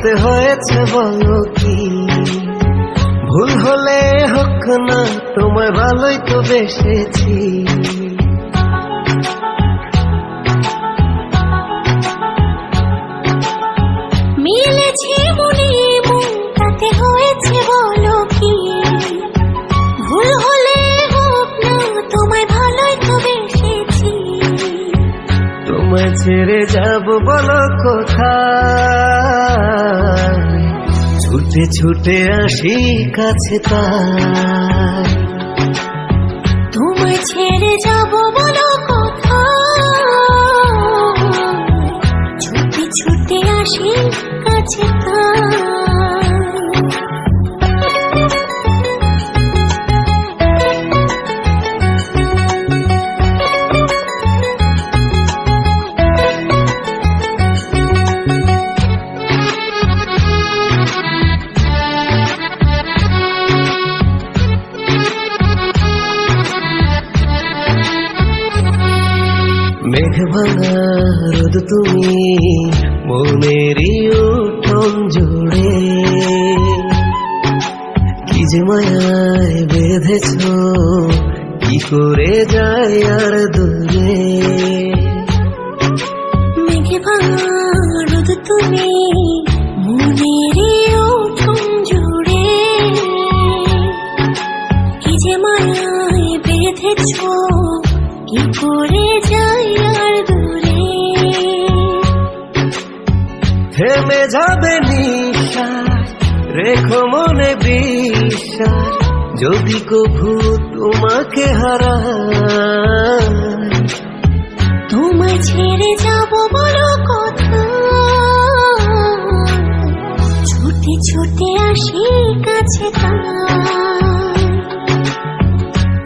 হতে হয়েছে বলো কি? ভুল হলে হোক না তোমায় ভালোই তো বেসেছি। ছুটে ছুটে আসি কাছে তার।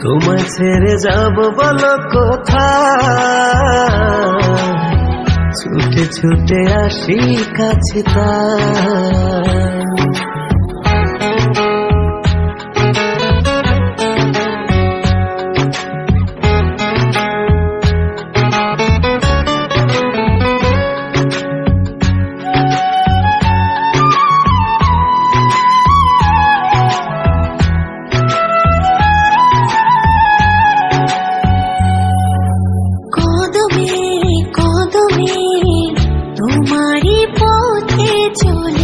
তোমায় ছেড়ে যাব বলো কোথা ছুটে ছুটে আসি কাছে তার। 就你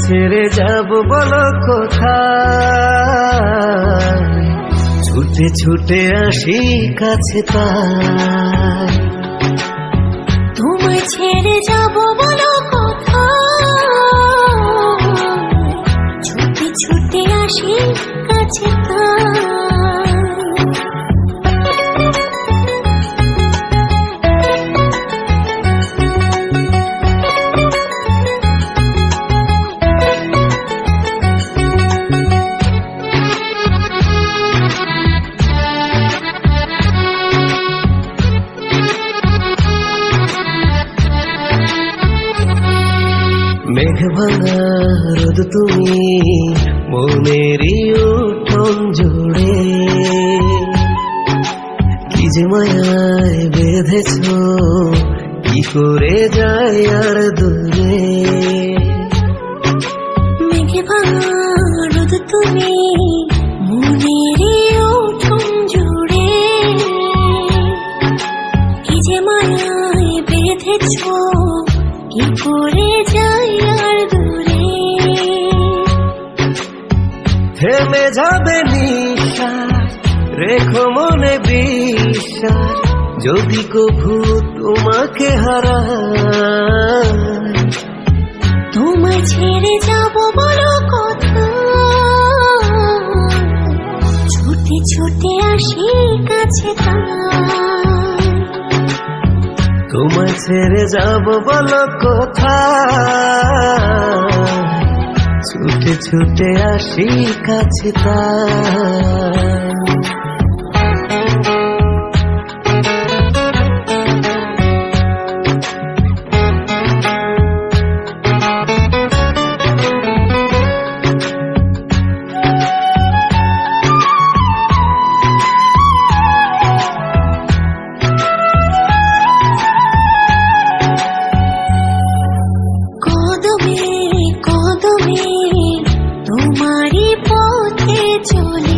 ছেড়ে যাব বলো কোথায়? ছুটে ছুটে আসি কাছে তাই তুমি ছেড়ে যাব বলো কোথায়? ছুটে ছুটে আসি কাছে তা ছুটে আছে তোমায় ছেড়ে যাব বলো কথা ছুটে ছুটে আসি কাছে তাই 祝你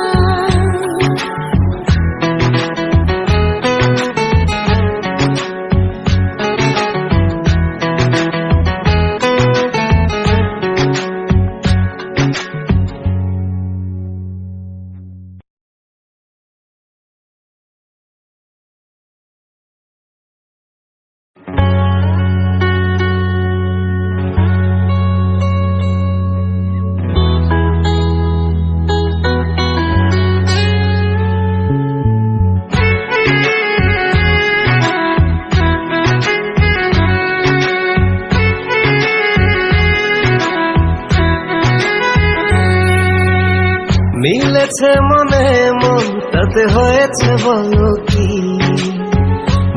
হয়েছে বলো কি?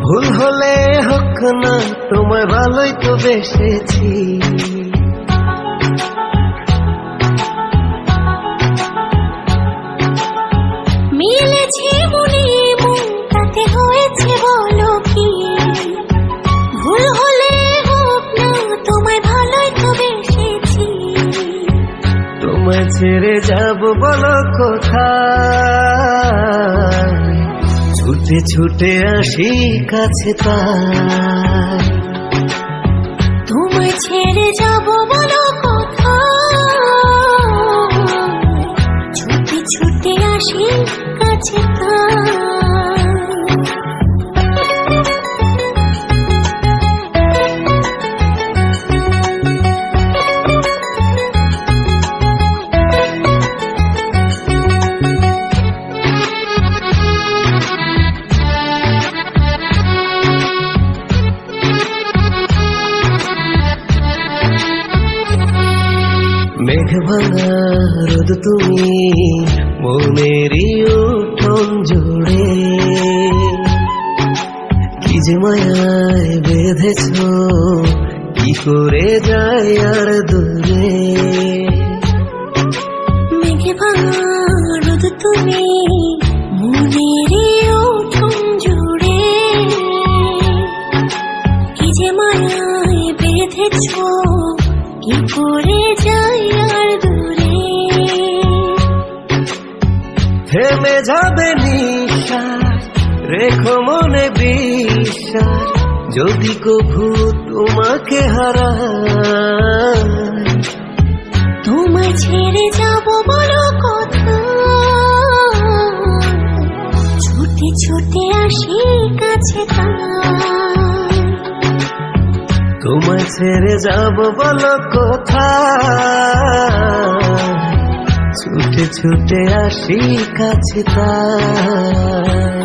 ভুল হলে হোক না তোমায় ভালোই তো বেসেছি। মিলেছে মনে মন তাতে হয়েছে বলো কি? ভুল হলে হোক না তোমায় ভালোই তো বেসেছি। তোমায় ছেড়ে যাব বলো কোথায়? ছুটে ছুটে আসি কাছে তার। তোমায় ছেড়ে যাব বলো কথা ছুটে ছুটে আসি কাছে তাই করে যায় আর দূরে। মেঘে ভাঙা রোদ তুমি মনের উঠুন জুড়ে। কি যে মায়ায় বেঁধেছ কি করে যাই আর দূরে। থেমে যাবে নিঃশ্বাস রেখো মনে বিশ্বাস যদি কভু তোমাকে হারায় তোমায় ছেড়ে যাব বলো কথা। ছুটে ছুটে আসি কাছে তোমায় ছেড়ে যাব বলো কোথায় ছুটে ছুটে আসি কাছে তার।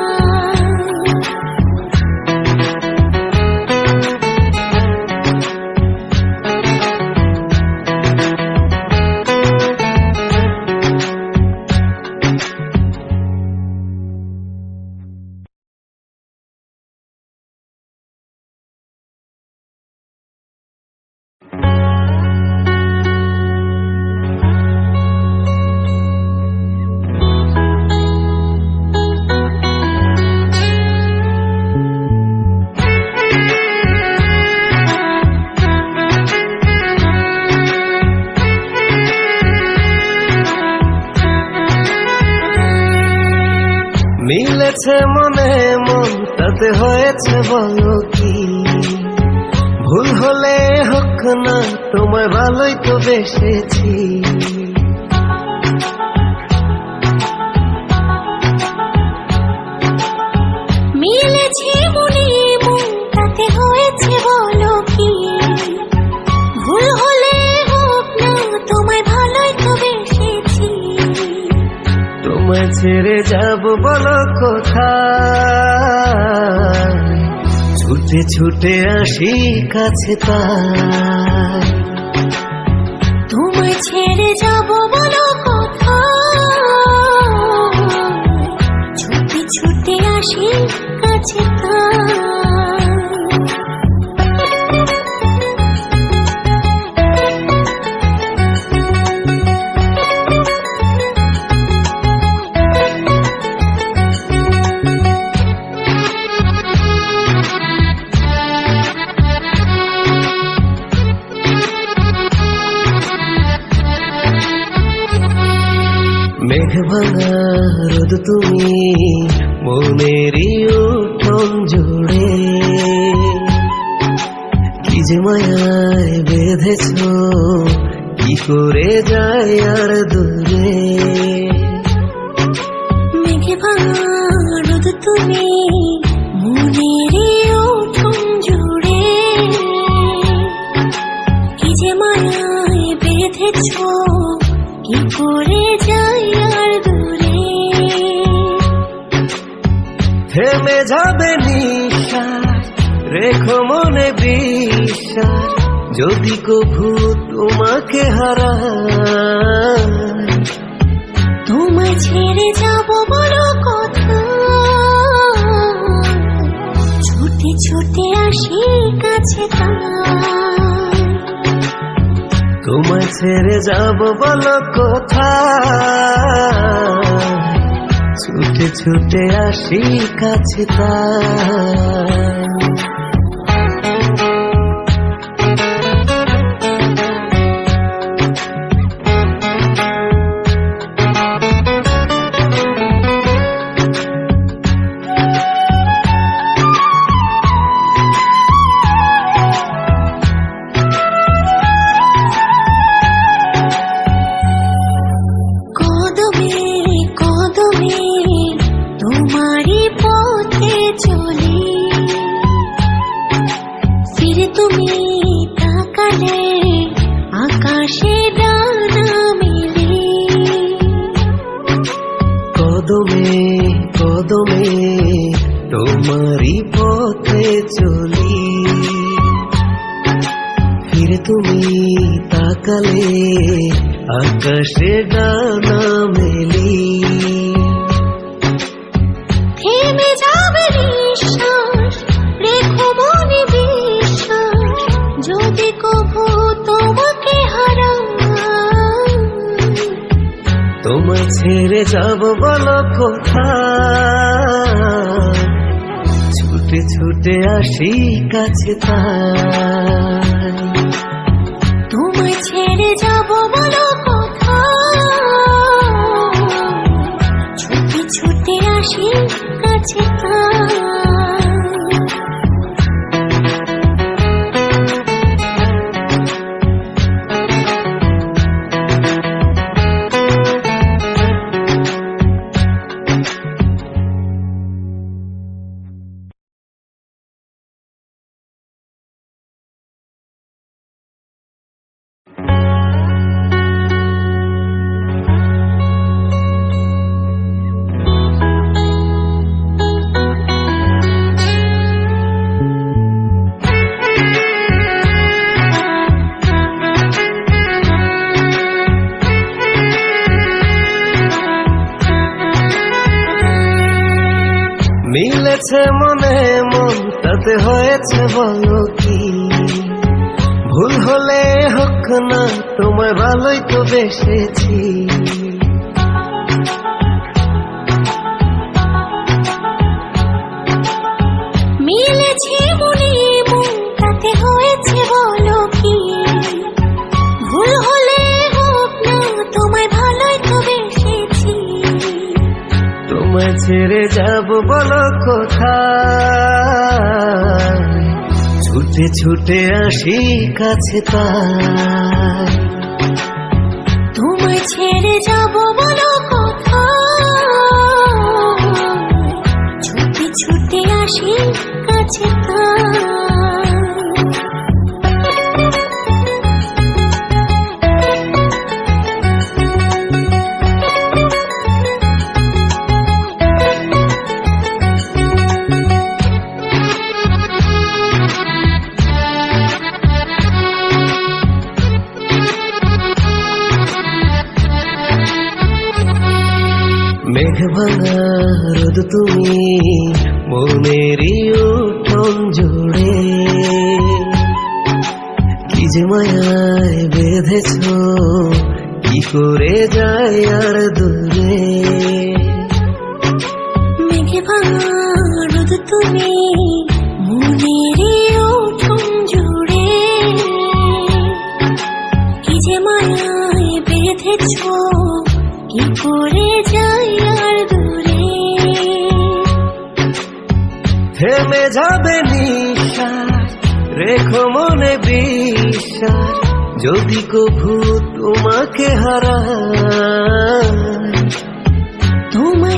ভুল হলে হোক না তোমায় ভালোই তো বেসেছি। মিলেছে মনে মন তাতে হয়েছে বলো কি? ভুল হলে হোক না তোমায় ভালোই তো বেসেছি। তোমায় ছেড়ে যাব বলো কোথায়? ছুটে ছুটে আসি কাছে তার তোমায় ছেড়ে যাব বলো কথা ছুটে ছুটে আসি কাছে তার বেঁধেছ? কি করে যায় আর দূরে তোমায় ছেড়ে যাব বলো কথা ছুটে ছুটে আসি কাছে তার ছেড়ে যাব বলো কোথায়? ছুটে ছুটে আসি কাছে তাই বলো কি? ভুল হলে হোক না তোমায় ভালোই তো বেসেছি। মিলেছে মনে মন তাতে হয়েছে বলো কি? ভুল হলে হোক না তোমায় ভালোই তো বেসেছি। তোমায় ছেড়ে যাব বলো কোথায়? ছুটে ছুটে আসি কাছে তার তোমায় ছেড়ে যাব বলো কথা ছুটে ছুটে আসি কাছে তার যে মায়ায় বেঁধেছ কি করে যায় আর দূরে? মেঘে ভাঙা তুমি মনের উঠুন জুড়ে। কি যে মায়ায় বেঁধেছ কি করে যাই আর দূরে? থেমে যাবে নিঃশ্বাস রেখো মনে বিশ্বাস যদি কভু তোমাকে হারা তোমার